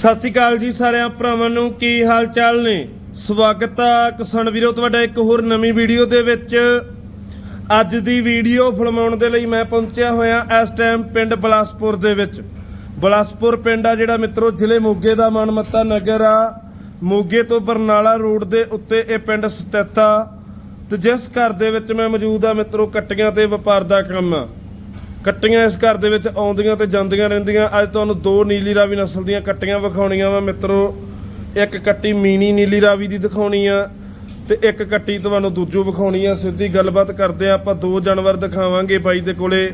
ਸਤਿ ਸ਼੍ਰੀ ਅਕਾਲ ਜੀ ਸਾਰਿਆਂ ਭਰਾਵਾਂ ਨੂੰ, ਕੀ ਹਾਲ ਚਾਲ ਨੇ? ਸਵਾਗਤ ਆ ਕਿਸਾਨ ਵੀਰੋ, ਤੁਹਾਡਾ ਇੱਕ ਹੋਰ ਨਵੀਂ ਵੀਡੀਓ ਦੇ ਵਿੱਚ। ਅੱਜ ਦੀ ਵੀਡੀਓ ਫਿਲਮਾਉਣ ਦੇ ਲਈ ਮੈਂ ਪਹੁੰਚਿਆ ਹੋਇਆ ਇਸ ਟਾਈਮ ਪਿੰਡ ਬਲਾਸਪੁਰ ਦੇ ਵਿੱਚ। ਬਲਾਸਪੁਰ ਪਿੰਡ ਆ ਜਿਹੜਾ ਮਿੱਤਰੋ, ਜ਼ਿਲ੍ਹੇ ਮੋਗੇ ਦਾ ਮਨਮੱਤਾ ਨਗਰ ਆ। ਮੋਗੇ ਤੋਂ ਬਰਨਾਲਾ ਰੋਡ ਦੇ ਉੱਤੇ ਇਹ ਪਿੰਡ ਸਥਿਤ ਆ। ਤੇ ਜਿਸ ਘਰ ਦੇ ਵਿੱਚ ਮੈਂ ਮੌਜੂਦ ਆ ਮਿੱਤਰੋ, ਕੱਟੀਆਂ ਤੇ ਵਪਾਰ ਦਾ ਕੰਮ। ਆ ਕੱਟੀਆਂ ਇਸ ਘਰ ਦੇ ਵਿੱਚ ਆਉਂਦੀਆਂ ਤੇ ਜਾਂਦੀਆਂ ਰਹਿੰਦੀਆਂ। ਅੱਜ ਤੁਹਾਨੂੰ ਦੋ ਨੀਲੀ ਰਾਵੀ ਨਸਲ ਦੀਆਂ ਕੱਟੀਆਂ ਵਿਖਾਉਣੀਆਂ ਵਾ। ਮਿੱਤਰੋ ਇੱਕ ਕੱਟੀ ਮੀਨੀ ਨੀਲੀ ਰਾਵੀ ਦੀ ਦਿਖਾਉਣੀ ਆ ਤੇ ਇੱਕ ਕੱਟੀ ਤੁਹਾਨੂੰ ਦੂਜੋ ਵਿਖਾਉਣੀ ਆ। ਸਿੱਧੀ ਗੱਲਬਾਤ ਕਰਦੇ ਆ ਆਪਾਂ ਦੋ ਜਾਨਵਰ ਦਿਖਾਵਾਂਗੇ ਬਾਈ ਦੇ ਕੋਲੇ।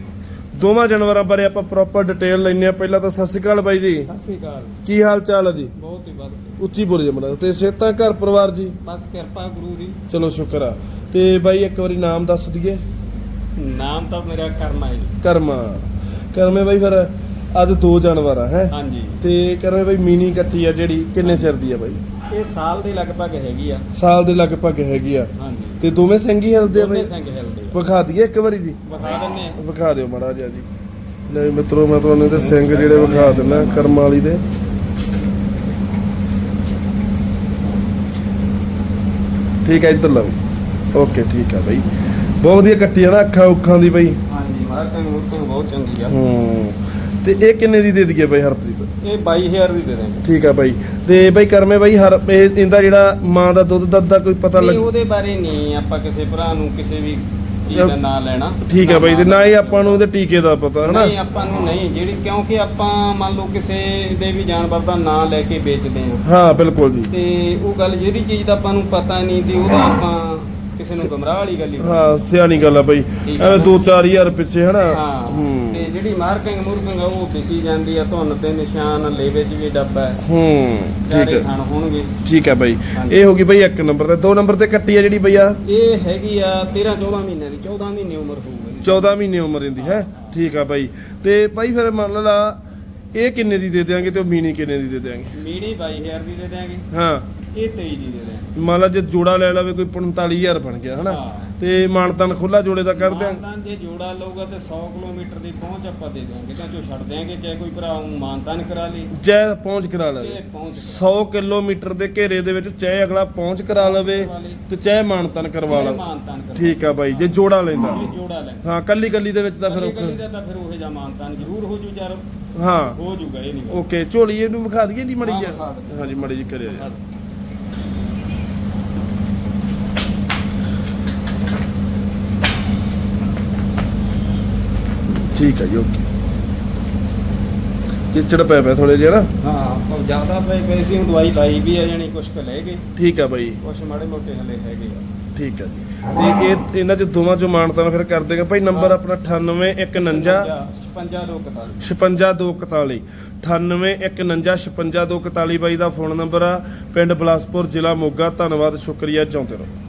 ਦੋਵਾਂ ਜਾਨਵਰਾਂ ਬਾਰੇ ਆਪਾਂ ਪ੍ਰੋਪਰ ਡਿਟੇਲ ਲੈਣੇ ਆ। ਪਹਿਲਾਂ ਤਾਂ ਸਤਿ ਸ਼੍ਰੀ ਅਕਾਲ ਬਾਈ ਜੀ। ਸਤਿ ਸ੍ਰੀ ਅਕਾਲ। ਕੀ ਹਾਲ ਚਾਲ ਆ ਜੀ? ਬਹੁਤ ਹੀ ਵੱਧ। ਉੱਚੀ ਬੋਲੀ ਜਮਣਾ ਤੇ ਸੇਤਾਂ ਘਰ ਪਰਿਵਾਰ ਜੀ? ਬਸ ਕਿਰਪਾ ਗੁਰੂ ਦੀ। ਚਲੋ ਸ਼ੁਕਰ ਆ। ਤੇ ਬਾਈ ਇੱਕ ਵਾਰੀ ਨਾਮ ਦੱਸ ਦਈਏ। ਨਾਮ ਤਾਂ ਮੇਰਾ ਕਰਮਾ ਹੈ। ਕਰਮਾ। ਕਰਮੇ ਬਾਈ ਫਿਰ ਅੱਜ ਦੋ ਜਾਨਵਰ ਆ ਹੈ? ਹਾਂਜੀ। ਤੇ ਕਰਮੇ ਬਾਈ ਮੀਨੀ ਕੱਟੀ ਆ ਜਿਹੜੀ ਕਿੰਨੇ ਚਿਰ ਦੀ ਆ ਬਾਈ? ਇਹ ਸਾਲ ਦੇ ਲਗਭਗ ਹੈਗੀ ਆ। ਸਾਲ ਦੇ ਲਗਭਗ ਹੈਗੀ ਆ। ਹਾਂਜੀ। ਤੇ ਦੋਵੇਂ ਸਿੰਘੀ ਹਿਲਦੇ ਆ ਦੋਨੇ ਬਾਈ ਸਿੰਘ ਹਿਲਦੇ ਆ। ਵਿਖਾ ਦਈਏ ਇੱਕ ਵਾਰੀ ਜੀ। ਵਿਖਾ ਦਿੰਨੇ ਆ। ਵਿਖਾ ਦਿਓ ਮਾੜਾ ਜਿਹਾ ਜੀ। ਲੈ ਮਿੱਤਰੋ ਮੈਂ ਤੁਹਾਨੂੰ ਇਹਦੇ ਸਿੰਘ ਜਿਹੜੇ ਵਿਖਾ ਦਿੰਦਾ ਕਰਮ ਵਾਲੀ ਦੇ। ਠੀਕ ਹੈ ਇੱਧਰ ਲਓ। ਓਕੇ ਠੀਕ ਹੈ ਬਾਈ। ਬਹੁਤ ਵਧੀਆ ਕੱਟੀ ਆ ਨਾ ਅੱਖਾਂ ਉੱਖਾਂ ਦੀ ਬਾਈ। ਹਾਂਜੀ ਮਾਰ ਕੰਗ ਮੁਰਤੋਂ ਬਹੁਤ ਚੰਗੀ ਆ। ਹੂੰ। ਤੇ ਇਹ ਕਿੰਨੇ ਦੀ ਦੇ ਦਈਏ ਬਾਈ ਹਰਪ੍ਰੀਤ? ਇਹ 22000 ਦੀ ਦੇ ਦੇਣਗੇ ਠੀਕ ਆ ਬਾਈ। ਤੇ ਬਾਈ ਕਰਮੇ ਬਾਈ ਹਰ ਇਹ- ਇਹਦਾ ਜਿਹੜਾ ਮਾਂ ਦਾ ਦੁੱਧ ਦੱਧ ਦਾ ਕੋਈ ਪਤਾ ਨਹੀਂ ਲੱਗ ਉਹਦੇ ਬਾਰੇ ਨਹੀਂ ਆਪਾਂ ਕਿਸੇ ਭਰਾ ਨੂੰ ਕਿਸੇ ਵੀ ਚੀਜ਼ ਦਾ ਨਾਂ ਲੈਣਾ। ਠੀਕ ਆ ਬਾਈ ਤੇ ਨਾ ਹੀ ਆਪਾਂ ਨੂੰ ਉਹਦੇ ਟੀਕੇ ਦਾ ਪਤਾ ਹਨਾ? ਨਹੀਂ ਆਪਾਂ ਨੂੰ ਨਹੀਂ ਜਿਹੜੀ ਕਿਉਂਕਿ ਆਪਾਂ ਮੰਨ ਲਓ ਕਿਸੇ ਦੇ ਵੀ ਜਾਨਵਰ ਦਾ ਨਾਂ ਲੈ ਕੇ ਵੇਚਦੇ ਆ ਹਾਂ ਬਿਲਕੁਲ ਜੀ। ਤੇ ਉਹ ਗੱਲ ਜਿਹੜੀ ਚੀਜ਼ ਦਾ ਆਪਾਂ ਨੂੰ ਪਤਾ ਨਹੀਂ ਤੇ ਉਹਦਾ ਆਪਾਂ ਕਿਸੇ ਨੂੰ ਗਮਰਾਹ ਵਾਲੀ ਗੱਲ ਹੀ। ਹਾਂ ਸਿਆਣੀ ਗੱਲ ਆ ਬਾਈ। ਠੀਕ ਆ। ਐਵੇਂ ਨਾ। 2-4000 ਪਿੱਛੇ ਹਨਾ? ਹਾਂ ਹੂੰ। ਤੇ ਜਿਹੜੀ ਮਾਰਕਿੰਗ ਮੁਰਕਿੰਗ ਆ ਉਹ ਦਿਸੀ ਜਾਂਦੀ ਆ ਧੁੰਨ ਤੇ ਨਿਸ਼ਾਨ ਲੇਵੇ 'ਚ ਵੀ ਡੱਬਾ ਹੈ। ਹੂੰ ਠੀਕ ਚਾਰੇ ਹੈ ਥਣ ਹੋਣਗੇ। ਠੀਕ ਹੈ ਬਾਈ। ਹਾਂਜੀ। ਇਹ ਹੋ ਗਈ ਬਾਈ ਇੱਕ ਨੰਬਰ ਤੇ। ਦੋ ਨੰਬਰ ਤੇ ਕੱਟੀ ਆ ਜਿਹੜੀ ਬਈ ਆ। ਇਹ ਹੈਗੀ ਆ 13 14 ਮਹੀਨੇ ਦੀ। 14 ਮਹੀਨੇ ਉਮਰ ਹੋਊਗੀ ਇਹਦੀ। 14 ਮਹੀਨੇ ਉਮਰ ਇਹਦੀ ਹੈ? ਠੀਕ ਆ ਬਾਈ। ਤੇ ਬਾਈ ਫਿਰ ਮੰਨ ਲਾ ਇਹ ਕਿੰਨੇ ਦੀ ਦੇ ਦਿਆਂਗੇ ਤੇ ਉਹ ਮੀਨੀ ਕਿੰਨੇ ਦੀ ਦੇ ਦਿਆਂਗੇ? ਮੀੜੀ 22000 ਦੀ ਦੇ ਦਿਆਂਗੇ। ਹਾਂ। ਇਹ 23 ਦੀ ਦੇ ਦਿਆਂਗੇ ਮੰਨ ਲਾ ਜੇ ਜੋੜਾ ਲੈ ਲਵੇ ਕੋਈ 45000 ਬਣ ਗਿਆ ਹਨਾ? ਹਾਂ। ਤੇ ਮਾਨਤਨ ਖੁੱਲਾ ਜੋੜੇ ਦਾ ਕਰ ਦਿਆਂਗੇ ਮਾਨਤਾਨ ਜੇ ਜੋੜਾ ਲਊਗਾ ਤੇ 100 ਕਿਲੋਮੀਟਰ ਦੀ ਪਹੁੰਚ ਆਪਾਂ ਦੇ ਦਿਆਂਗੇ ਤਾਂ ਚੋ ਛੱਡ ਦਿਆਂਗੇ ਚਾਹੇ ਕੋਈ ਭਰਾ ਨੂੰ ਮਾਨਤਾਨ ਕਰਾ ਲੇ। ਜੈ ਪਹੁੰਚ ਕਰਾ ਲਵੇ। ਚਾਹੇ ਪਹੁੰਚ 100 ਕਿਲੋਮੀਟਰ ਦੇ ਘੇਰੇ ਦੇ ਵਿੱਚ ਚਾਹੇ ਅਗਲਾ ਪਹੁੰਚ ਕਰਾ ਲਵੇ ਤੇ ਚਾਹੇ ਮਾਨਤਨ ਕਰਵਾ ਲਵੇ। ਮਾਨਤਾਨ ਕਰਾ ਠੀਕ ਆ ਬਾਈ ਜੇ ਜੋੜਾ ਲੈਂਦਾ। ਇਹ ਜੋੜਾ ਲੈ ਹਾਂ ਕੱਲੀ ਕੱਲੀ ਦੇ ਵਿੱਚ ਤਾਂ ਫਿਰ ਕੱਲੀ ਕੱਲੀ ਔਖਾ। ਦਾ ਤਾਂ ਫਿਰ ਉਹ ਜਿਹਾ ਮਾਨਤਾਨ ਜ਼ਰੂਰ ਹੋ ਜੂ ਚਾਰ ਹਾਂ। ਹੋ ਜੂਗਾ ਇਹ ਨਹੀਂ। ਓਕੇ ਝੋਲੀ ਇਹਨੂੰ ਵਿਖਾ ਦਈਏ ਜੀ ਮੜੀ ਹਾਂ, ਜੀ ਵਿਖਾ ਦਿਓ। ਹਾਂਜੀ ਮੜੀ ਜੀ। ਕਰਿਆ ਜੀ ਠੀਕ ਹੈ ਜੀ ਓਕੇ। ਚਿੜਚੜ ਪੈ ਪਿਆ ਥੋੜੇ ਜਿਹਾ ਨਾ। ਹਾਂ ਉਹ ਜ਼ਿਆਦਾ ਪਏ ਪਏ ਸੀ ਹੁਣ ਦਵਾਈ ਲਾਈ ਵੀ ਆ ਜਾਨੀ ਕੁਛ ਕੁ ਲੈ ਗਏ। ਠੀਕ ਆ ਬਾਈ। ਕੁਛ ਮਾੜੇ ਮੋਟੇ ਹਲੇ ਹੈਗੇ ਆ। ਠੀਕ ਆ ਜੀ। ਤੇ ਇਹ ਇਹਨਾਂ ਚ ਦੋਵਾਂ ਚੋਂ ਮਾਨਤਾ ਫਿਰ ਕਰ ਦੇਗਾ। ਭਾਈ ਨੰਬਰ ਆਪਣਾ 98149 5241 56241 98149 56241 ਬਾਈ ਦਾ ਫੋਨ ਨੰਬਰ ਆ। ਪਿੰਡ ਬਲਾਸਪੁਰ ਜ਼ਿਲ੍ਹਾ ਮੋਗਾ। ਧੰਨਵਾਦ ਸ਼ੁਕਰੀਆ। ਚਾਹੁੰਦੇ ਰਹੋ।